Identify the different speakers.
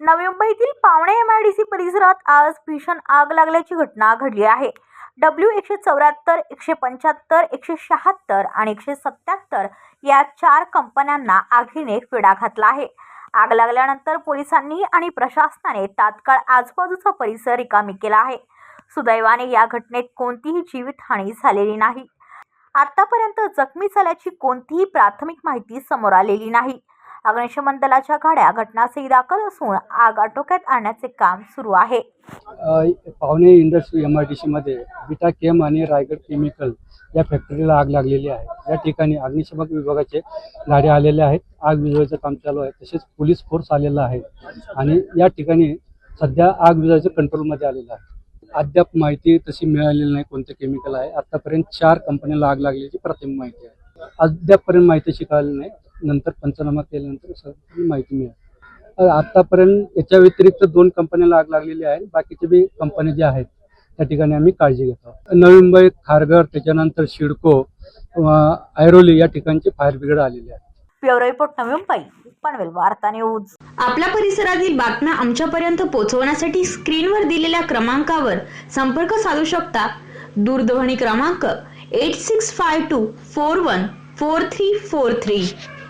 Speaker 1: नवी मुंबईतील पावणे एमआयडीसी परिसरात आज भीषण आग लागल्याची घटना घडली आहे. डब्ल्यू एकशे चौऱ्याहत्तर एकशे पंच्याहत्तर एकशे शहात्तर आणि एकशे सत्याहत्तर या चार कंपन्यांना आगीने वेढा घातला आहे. आग लागल्यानंतर पोलिसांनी आणि प्रशासनाने तात्काळ आजूबाजूचा परिसर रिकामी केला आहे. सुदैवाने या घटनेत कोणतीही जीवितहानी झालेली नाही. आतापर्यंत जखमी झाल्याची कोणतीही प्राथमिक माहिती समोर आलेली नाही. अग्निशमन दलाच्या गाड्या घटनास्थळी दाखल असून आग आटोक्यात आणण्याचे काम सुरू आहे.
Speaker 2: पाहुणे इंडस्ट्री एम आय डी सीमध्ये बिटा केम आणि रायगड केमिकल या फॅक्टरीला आग लागलेली आहे. या ठिकाणी अग्निशमक विभागाचे गाड्या आलेल्या आहेत. आग विजवायचं काम चालू आहे. तसेच पोलीस फोर्स आलेला आहे. आणि या ठिकाणी सध्या आग विजवायचं कंट्रोलमध्ये आलेलं आहे. अद्याप माहिती तशी मिळालेली नाही कोणते केमिकल आहे. आतापर्यंत चार कंपनीला आग लागल्याची प्राथमिक माहिती आहे. अद्यापपर्यंत माहिती शिकायला नाही. नंतर पंचनामा केल्यानंतर सगळी माहिती मिळेल. आतापर्यंत याच्या व्यतिरिक्त दोन कंपन्याला आग लागलेली आहे बाकीचे बी कंपनी जे आहेत त्या ठिकाणी आम्ही काळजी घेतो नवी मुंबई खारघर त्याच्यानंतर शिडको ऐरोली या ठिकाणचे फायर ब्रिगेड आलेले आहे
Speaker 1: ब्युरो रिपोर्ट नवी मुंबई. पनवेल वार्ता न्यूज.
Speaker 3: आपल्या परिसरातील बातम्या आमच्यापर्यंत पोहोचवण्यासाठी स्क्रीनवर दिलेल्या क्रमांकावर संपर्क साधू शकता. दूरध्वनी क्रमांक eight six five two four one four three four three